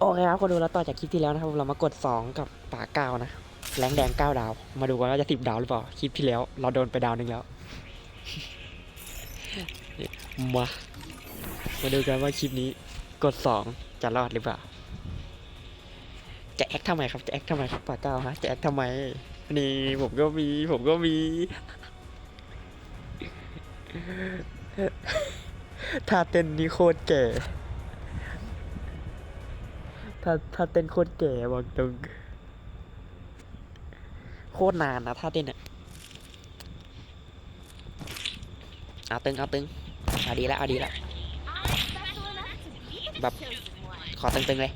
โอเคครับคนดูแล้วต่อจากคลิปที่แล้วนะครับ เรามากด 2 กับป่าเก้านะ แรงแดง9ดาว มาดูกันว่าจะ10ดาวหรือเปล่า คลิปที่แล้ว เราโดนไปดาวหนึ่งแล้ว มา มาดูกันว่าคลิปนี้กด 2 จะรอดหรือเปล่า จะแอคทำไมครับ จะแอคทำไมครับป่าเก้าฮะ จะแอคทำไม นี่ผมก็มี ผมก็มีท่าเต้นนี่โคตรเก๋ ถ้าถ้าเต้นโคตรแก่บอกตรงโคตรนานนะถ้าเต้นอะเอาตึงเอาตึงเอาดีแล้วเอาดีแล้วแบบขอตึงๆเลย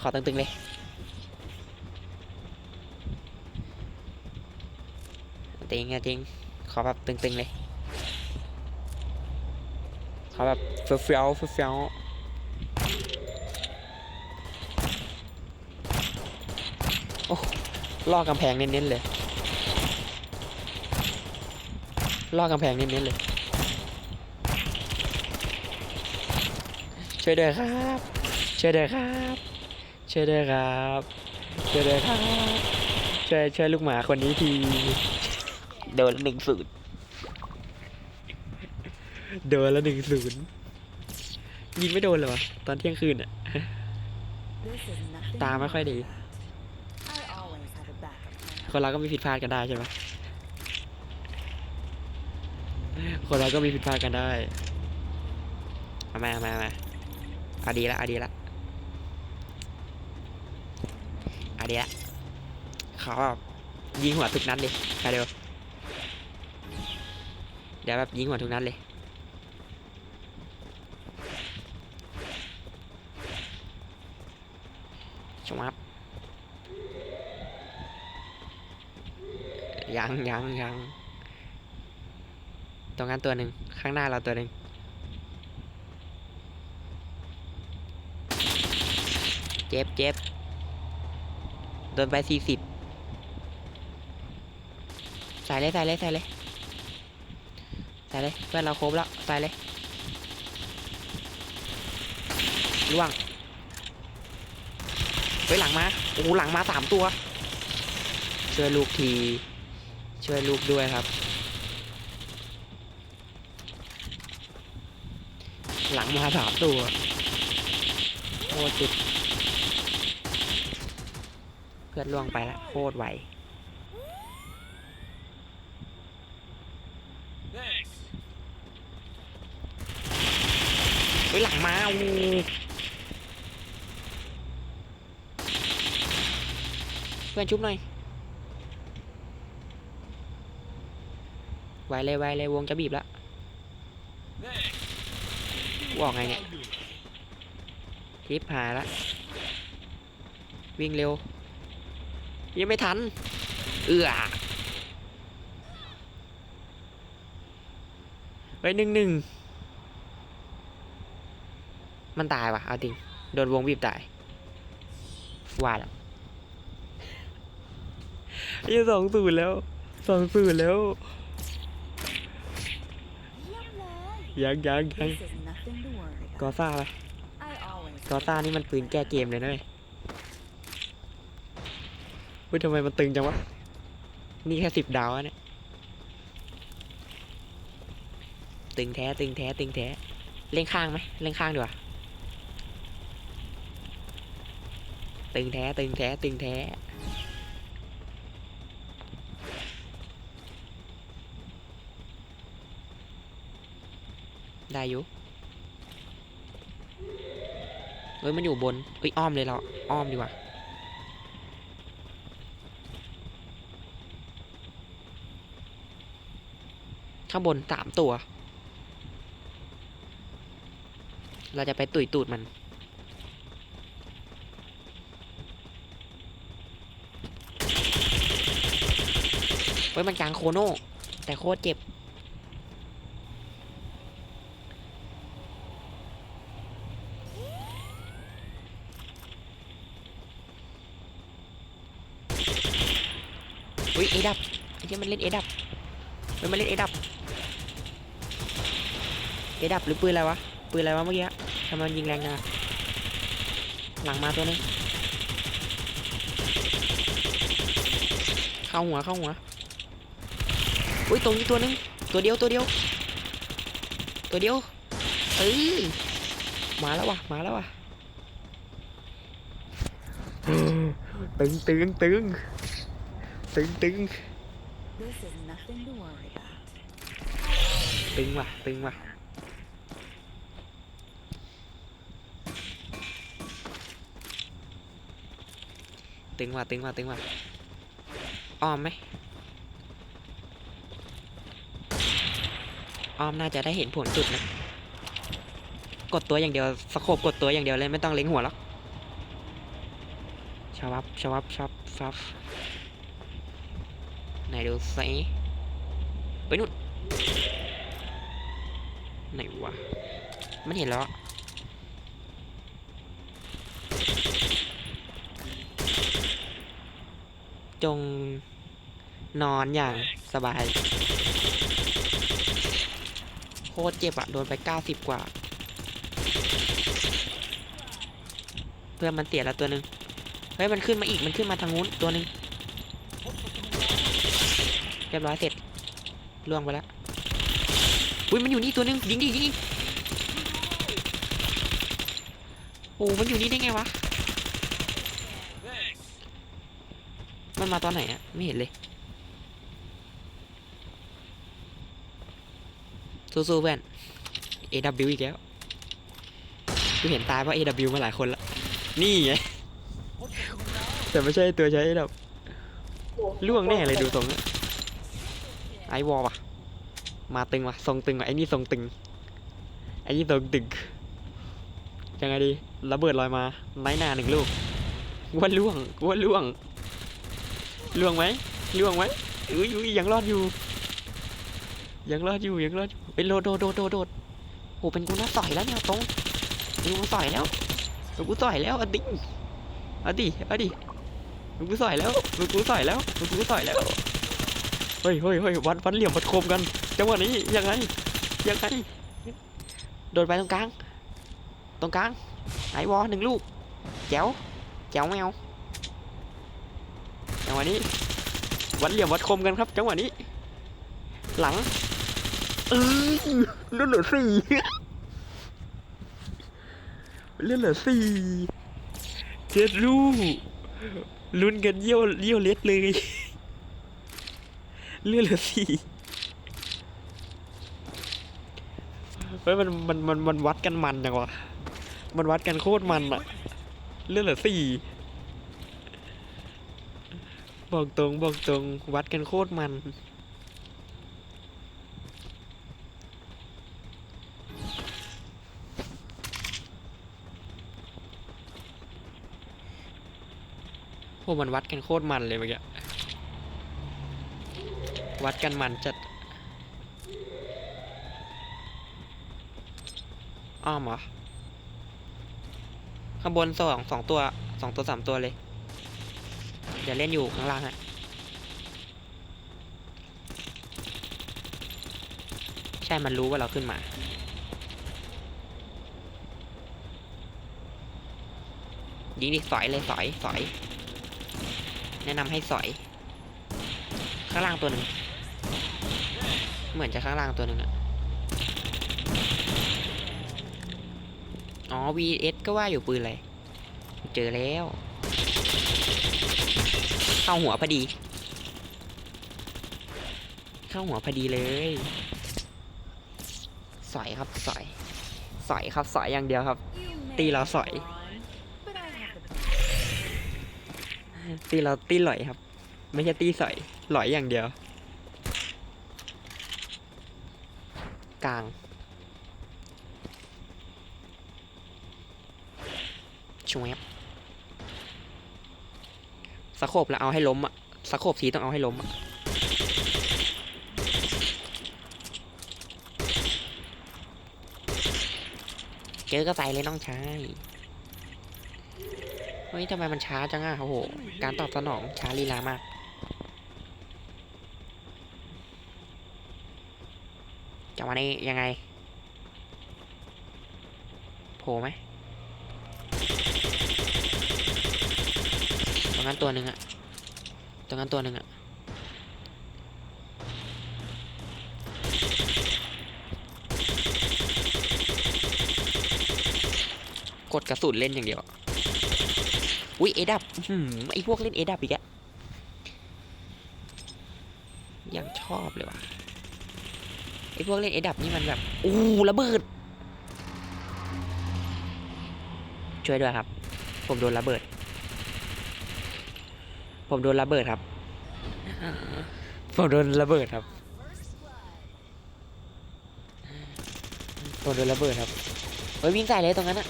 ขอตึงๆเลยจริงอะจริงขอแบบตึงๆเลย เขาแบบเฟี้ยวเฟี้ยวโอ้ล่อกำแพงเน้นๆเลยล่อกำแพงเน้นๆเลย ช่วยด้วยครับ ช่วยด้วยครับ ช่วยด้วยครับ ช่วยด้วยครับ ช่วยช่วยลูกหมาคนนี้ที โดนหนึ่งศูนย์ โดนละหนึ่งศูนย์ยิงไม่โดนเลยวะตอนเที่ยงคืนอะตาไม่ค่อยดี คนเราก็มีผิดพลาดกันได้ใช่ไหมคนเราก็มีผิดพลาดกันได้เอามาเอามาเอามาเอาดีละเอาดีละเอาดีละเขาแบบยิงหัวทุกนัดเลยไปเร็วเดี๋ยวแบบยิงหัวทุกนัดเลย ชมับยังยังยังตรงนั้นตัวหนึ่งข้างหน้าเราตัวหนึ่งเจ็บเจ็บโดนไปสี่สิบใส่เลยใส่เลยใส่เลยใส่เลยเพื่อนเราครบแล้วใส่เลยล่วง ไปหลังมาโอ้โหหลังมาสามตัว ช่วยลูกที ช่วยลูกด้วยครับ หลังมาสามตัวโอ้จุด เพื่อนล่วงไปล้วโคตรไวไปหลังมาโอ้ื่อนชุบหน่อยไวเลยไวเลยวงจะบีบแล้วกูอกไงเนี่ยทิปหายละวิ่งเร็ว ยังไม่ทัน เอือไปหนึ่งหนึ่งมันตายวะเอาจริง โดนวงบีบตายว่าแล้ว ยี่สองศูนย์แล้วสองศูนย์แล้วยังยังยังกอซ่าไปกอซ่านี่มันปืนแก้เกมเลยนะเว้ยเฮ้ยทำไมมันตึงจังวะ นี่แค่สิบดาวอะเนี่ย ตึงแท้ตึงแท้ตึงแท้ เล่งข้างไหมเล่งข้างดีกว่า ตึงแท้ตึงแท้ตึงแท้ ได้อยู่เฮ้ยมันอยู่บนเฮ้ยอ้อมเลยเราอ้อมดีกว่าข้างบนสามตัว เราจะไปตุยตูดมัน เฮ้ยมันกลางโคโน่แต่โคตรเจ็บ อุ้ยเอดับไอ้เหี้ยมันเล่นเอดับเฮ้ยมันเล่นเอดับเอดับหรือปืนอะไรวะปืนอะไรวะเมื่อกี้ทำไมมันยิงแรงจังหลังมาตัวนึงเข้าหัวเข้าหัวอุ้ยตรงนี้ตัวนึงตัวเดียวตัวเดียว ตัวเดียวเอ้ยมาแล้ววะมาแล้ววะตึงตึงตึง ตึงตึง This is nothing to worry about. ตึงว่ะตึงว่ะตึงว่ะตึงว่ะตึงว่ะอ้อมไหมอ้อมน่าจะได้เห็นผลจุดนะ กดตัวอย่างเดียวสโคบกดตัวอย่างเดียวเลยไม่ต้องเล็งหัวหรอกชวับชวับชับฟับ ไหนดูสิไปนู่นไหนวะมันเห็นแล้วจงนอนอย่างสบาย โคตรเจ็บอะโดนไป 90 กว่า เพื่อนมันเสียแล้วตัวหนึ่งเฮ้ย มันขึ้นมาอีกมันขึ้นมาทางนู้นตัวหนึ่ง เรียบร้อยเสร็จล่วงไปแล้วอุ้ยมันอยู่นี่ตัวหนึงยิงดิยิงดิโอ้มันอยู่นี่ได้ไงวะ มันมาตอนไหนอะไม่เห็นเลยสู้ๆเพื่อน AW อีกแล้วกูเห็นตายเพราะ AW มาหลายคนละนี่ไงแต่ไม่ใช่ตัวใช้ AW ล่วงแน่เลยดูตรงนี้ ไอวอลว่ะ มาตึงว่ะ ทรงตึงว่ะ ไอ้นี่ทรงตึง ไอ้นี่ทรงตึง ยังไงดี ระเบิดลอยมา ไม้หนาหนึ่งลูกว่าล่วงว่าล่วง ล่วงไหมล่วงไหมอุ้ยอุ้ยยังรอดอยู่ ยังรอดอยู่ ยังรอดอยู่เป็นโดดโดดโดดโดดโดดโอ้เป็นกูน่าต่อยแล้วเนี่ยตรงเป็นกูต่อยแล้วเป็นกูต่อยแล้วอดิอดิอดิเป็นกูต่อยแล้วเป็นกูต่อยแล้วเป็นกูต่อยแล้ว เฮ้ยเฮ้ยเฮ้ยวัดวัดเหลี่ยมวัดคมกันจังหวะนี้ยังไงยังไงโดนไปตรงกลาง ตรงกลางไอวอหนึ่งลูกแจ๋วแจ๋วแมวจังหวะนี้ วัดเหลี่ยมวัดคมกันครับ จังหวะนี้ หลังเออเลือดเหลือสี่เลือดเหลือสี่เจ็ดลูกลุ้นกันเยี่ยวเยี่ยวเล็ดเลย เลือดเหลือสี่เฮ้ยมันมันมันมันวัดกันมันจังวะมันวัดกันโคตรมันอะเลือดเหลือสี่บอกตรงบอกตรงวัดกันโคตรมันพวกมันวัดกันโคตรมันเลยเมื่อกี้ วัดกันมันจัดอ้อมเหรอ ข้างบนสองสองตัวสองตัวสามตัวเลยเดี๋ยวเล่นอยู่ข้างล่างฮะใช่มันรู้ว่าเราขึ้นมายิงดิสอยเลยสอยสอย แนะนำให้สอย ข้างล่างตัวหนึ่ง เหมือนจะข้างล่างตัวหนึ่งอะอ๋อ VS ก็ว่าอยู่ปืนอะไร เจอแล้ว เข้าหัวพอดี เข้าหัวพอดีเลย สอยครับสอย สอยครับสอยอย่างเดียวครับ You may Tì là have sỏi. gone, but I have the ตีเราตีหลอยครับ ไม่ใช่ตีสอยหลอยอย่างเดียว กลาง ชวบสะโคบแล้วเอาให้ล้มอะสะโคบทีต้องเอาให้ล้มอะเจอก็ใส่เลยน้องชายเฮ้ยทำไมมันช้าจังอะโอ้โห การตอบสนองช้าลีลามาก จังหวะนี้ยังไงล่ไหมตรงนั้นตัวหนึ่งอะตรงนั้นตัวหนึ่งอะกดกระสุนเล่นอย่างเดียวอุ้ยเอดับอื้มไอพวกเล่นเอดับอีกอะยังชอบเลยว่ะ ไอพวกเล่นเอดับนี่มันแบบอู้ระเบิด ช่วยด้วยครับ ผมโดนระเบิด ผมโดนระเบิดครับ ผมโดนระเบิดครับ ผมโดนระเบิดครับเฮ้ยวิ่งใส่เลยตรงนั้นอะ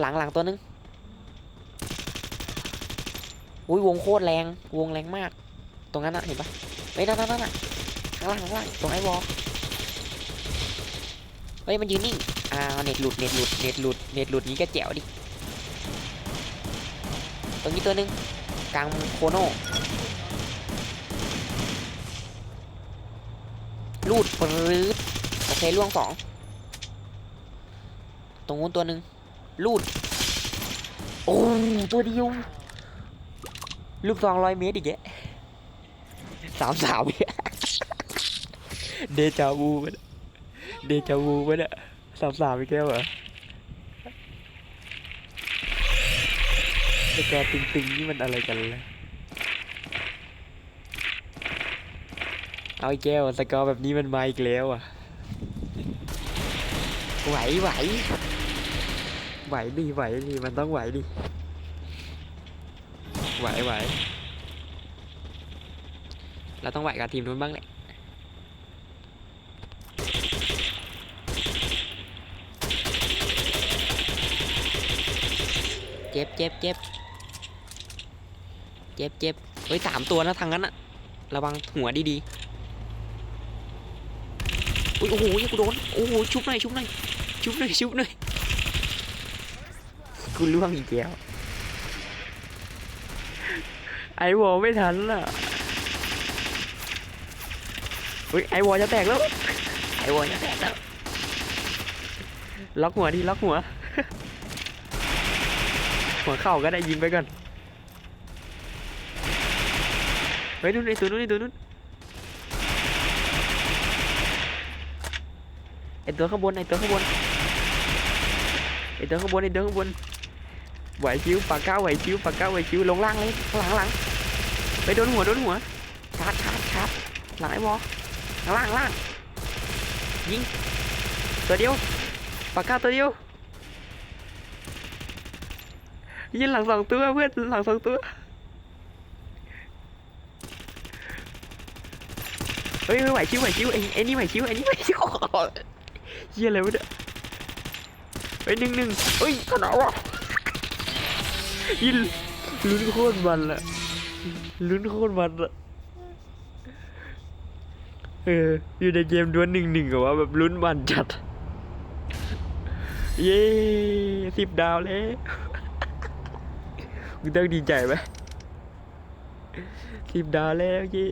หลังหลังตัวนึงอุ้ยวงโคตรแรง วงแรงมาก ตรงนั้นอะเห็นปะเฮ้ยนั่นนั่นนั่นอะข้างล่างข้างล่างตรงไอ้วอล เฮ้ยมันยืนนิ่งอ้าวเน็ตหลุดเน็ตหลุดเน็ตหลุดเน็ตหลุดนี้ก็แจ๋วดิตรงนี้ตัวหนึ่งกลางโคโน่ลูดปรื๊ดโอเคล่วงสองตรงนู้นตัวหนึ่งลูดโอ้ตัวเดียวลูกซองร้อยเมตรอีกแกสามสามอีกแล้วเดจาวูมัน เดจาวูมันอะสามสามอีกแล้วเหรอสกอร์ตึงๆนี่มันอะไรกันเลยเอาอีกแก้วสกอร์แบบนี้มันมาอีกแล้วอะ ไหวไหวไหวดิไหวดิมันต้องไหวดิไหวไหวเราต้องไหวกับทีมนู้นบ้างแหละ เจ็บเจ็บเจ็บเจ็บเจ็บเฮ้ยสามตัวนะทางนั้นอะระวังหัวดีๆอุ้ยโอ้โหกูโดนโอ้โหชุบหน่อยชุบหน่อยชุบหน่อยชุบหน่อยกูล่วงอีกแล้วไอวอลไม่ทันล่ะเฮ้ยไอวอลจะแตกแล้วไอวอลจะแตกแล้วล็อกหัวดิล็อกหัว หัวเข่าก็ได้ยิงไปก่อนเฮ้ยนู่นไอตัวนู้นไอตัวนู้นไอตัวข้างบนไอตัวข้างบนไอตัวข้างบนไอตัวข้างบนไหวชิวปากก้าไหวชิวปากก้าไหวชิวลงล่างเลยหลังหลังไปโดนหัวโดนหัวชาร์จชาร์จชาร์จหลังไอ้วอล่างข้างล่างยิงตัวเดียวปากก้าตัวเดียว ยิงหลังสองตัวเพื่อนหลังสองตัว เฮ้ยไหวชิวไหวชิวไอ้ไอ้นี่ไหวชิวไอ้นี่ไหวชิวเฮียอะไรวะเนี่ยเฮ้ยหนึ่งหนึ่งเฮ้ยขนาดวะยินลุ้นโคตรมันละลุ้นโคตรมันละเอออยู่ในเกมดวลหนึ่งหนึ่งกับว่าแบบลุ้นมันจัด เย้สิบดาวแล้ว มึงต้องดีใจไหมสิบดาวแล้วเย้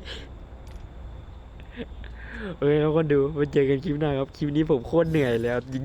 เอ้ยเราก็ดูมาเจอกันคลิปหน้าครับ คลิปนี้ผมโคตรเหนื่อยแล้วจริง